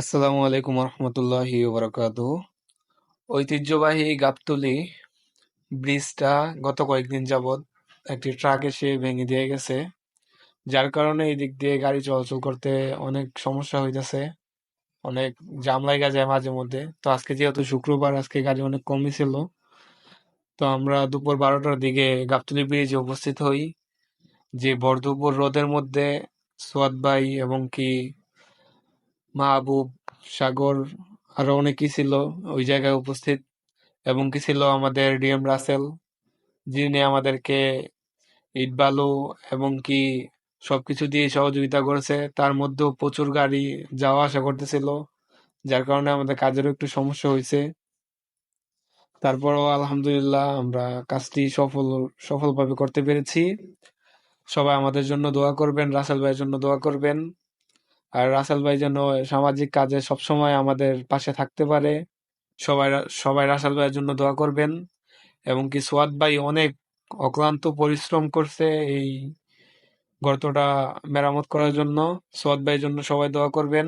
আসসালামু আলাইকুম রহমতুল্লাহি বারাকাতুহু ঐতিহ্যবাহী গাবতলী ব্রিজটা গত কয়েকদিন যাবৎ একটি ট্রাক এসে ভেঙে দিয়ে গেছে, যার কারণে এই দিক দিয়ে গাড়ি চলাচল করতে অনেক সমস্যা হইতেছে, অনেক জাম লাগা যায় মাঝে মধ্যে। তো আজকে যেহেতু শুক্রবার, আজকে গাড়ি অনেক কমই ছিল। তো আমরা দুপুর বারোটার দিকে গাবতলী ব্রিজে উপস্থিত হই। যে ভরদুপুর রোদের মধ্যে সোয়াদ ভাই এবং কি মাহবুব, সাগর আরও অনেকেই ছিল ওই জায়গায় উপস্থিত। এবং কি ছিল আমাদের ডিএম রাসেল, যিনি আমাদেরকে ইট বালু এবং কি সবকিছু দিয়ে সহযোগিতা করেছে। তার মধ্যেও প্রচুর গাড়ি যাওয়া আসা করতেছিল, যার কারণে আমাদের কাজেরও একটু সমস্যা হয়েছে। তারপরও আলহামদুলিল্লাহ আমরা কাজটি সফল, সফলভাবে করতে পেরেছি। সবাই আমাদের জন্য দোয়া করবেন, রাসেল ভাইয়ের জন্য দোয়া করবেন। আর রাসেল ভাই যেন সামাজিক কাজে সবসময় আমাদের পাশে থাকতে পারে। সবাই সবাই রাসেল ভাইয়ের জন্য দোয়া করবেন। এবং কি সোয়াদ ভাই অনেক অক্লান্ত পরিশ্রম করছে এই গর্তটা মেরামত করার জন্য। সোয়াদ ভাইয়ের জন্য সবাই দোয়া করবেন।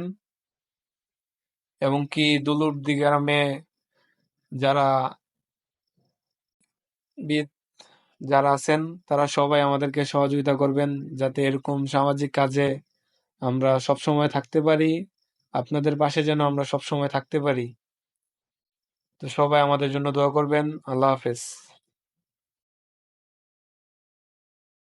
এবং কি দুলুর গ্রামে যারা যারা আছেন, তারা সবাই আমাদেরকে সহযোগিতা করবেন যাতে এরকম সামাজিক কাজে আমরা সব সময় থাকতে পারি, আপনাদের পাশে যেন আমরা সব সময় থাকতে পারি। তো সবাই আমাদের জন্য দোয়া করবেন। আল্লাহ হাফেজ।